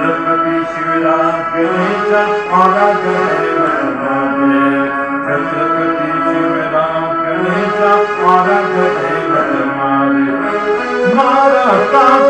छत्रपि शिव गणेश पारा गेव छत्रपति शिवराम गणेश पार जन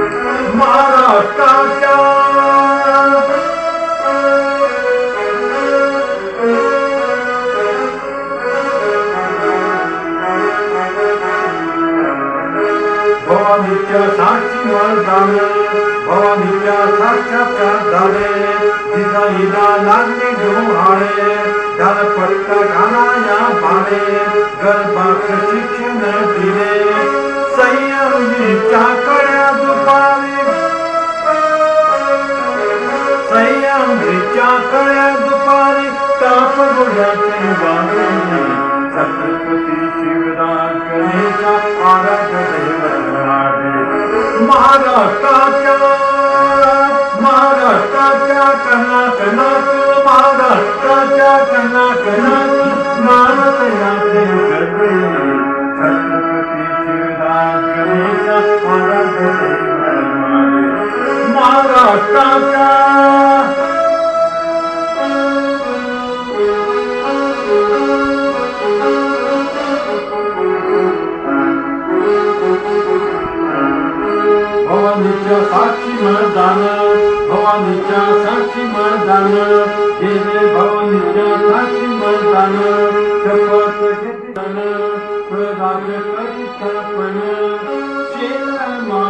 महाराष्ट्राच्या भवानीच्या साक्षी मर्दान भवानीच्या साक्षात्कार झाले जिजाईला लागले डोहाळे दळपट्ट घालाया बाळे गर्भात शिक्षण दिले। संयमीच्या ताप गोड्याचे वाणे छत्रपती शिवरायांचा आराध्य दैवत महाराष्ट्राच्या महाराष्ट्राच्या कणाकणात महाराष्ट्राच्या कणाकणात नारदयाचे गडे छत्रपती शिवरायांचा आराध्य दैवत महाराष्ट्राच्या भवानीच्या साक्षी मर्दान भवानीच्या साक्षी मर्दान भवानी भवानीच्या साक्षी मर्दान शपथ घेतल्यान दान प्रदान शेल मामा बाजते